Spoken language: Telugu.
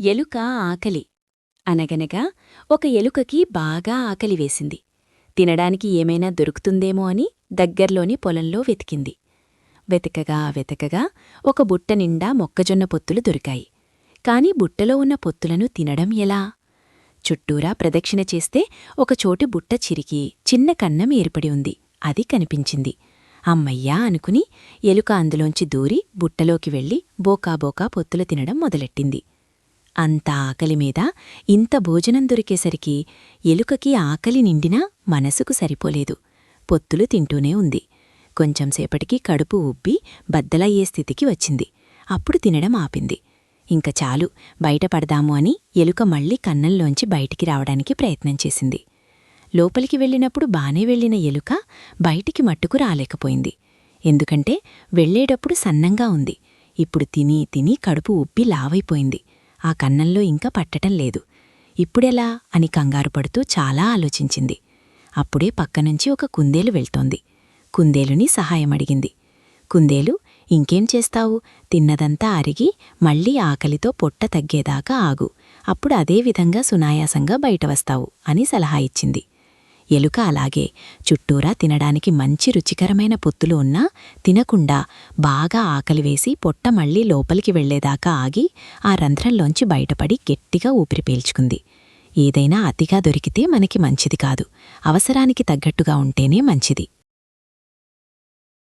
ఎలుక ఆకలి. అనగనగా ఒక ఎలుకకి బాగా ఆకలి వేసింది. తినడానికి ఏమైనా దొరుకుతుందేమో అని దగ్గర్లోని పొలంలో వెతికింది. వెతకగా వెతకగా ఒక బుట్ట నిండా మొక్కజొన్న పొత్తులు దొరికాయి. కాని బుట్టలో ఉన్న పొత్తులను తినడం ఎలా? చుట్టూరా ప్రదక్షిణ చేస్తే ఒకచోటి బుట్ట చిరికి చిన్న కన్నం ఏర్పడి ఉంది. అది కనిపించింది. అమ్మయ్యా అనుకుని ఎలుక అందులోంచి దూరి బుట్టలోకి వెళ్ళి బోకాబోకా పొత్తులు తినడం మొదలెట్టింది. అంత ఆకలి మీద ఇంత భోజనం దొరికేసరికి ఎలుకకి ఆకలి నిండినా మనసుకు సరిపోలేదు. పొత్తులు తింటూనే ఉంది. కొంచెంసేపటికి కడుపు ఉబ్బి బద్దలయ్యే స్థితికి వచ్చింది. అప్పుడు తినడం ఆపింది. ఇంక చాలు బయటపడదాము అని ఎలుక మళ్ళీ కన్నంలోంచి బయటికి రావడానికి ప్రయత్నం చేసింది. లోపలికి వెళ్ళినప్పుడు బానే వెళ్ళిన ఎలుక బయటికి మట్టుకు రాలేకపోయింది. ఎందుకంటే వెళ్ళేటప్పుడు సన్నంగా ఉంది. ఇప్పుడు తిని తిని కడుపు ఉబ్బి లావైపోయింది. ఆ కన్నంలో ఇంకా పట్టటం లేదు. ఇప్పుడెలా? అని కంగారు పడుతూ చాలా ఆలోచించింది. అప్పుడే పక్కనుంచి ఒక కుందేలు వెళ్తోంది. కుందేలుని సహాయమడిగింది కుందేలు ఇంకేం చేస్తావు? తిన్నదంతా అరిగి మళ్ళీ ఆకలితో పొట్ట తగ్గేదాకా ఆగు. అప్పుడు అదేవిధంగా సునాయాసంగా బయట వస్తావు అని సలహా ఇచ్చింది. ఎలుక అలాగే. చుట్టూరా తినడానికి మంచి రుచికరమైన పొత్తులు ఉన్నా తినకుండా బాగా ఆకలి వేసి పొట్ట మళ్ళీ లోపలికి వెళ్ళేదాకా ఆగి ఆ రంధ్రంలోంచి బయటపడి గట్టిగా ఊపిరి పీల్చుకుంది. ఏదైనా అతిగా దొరికితే మనకి మంచిది కాదు. అవసరానికి తగ్గట్టుగా ఉంటేనే మంచిది.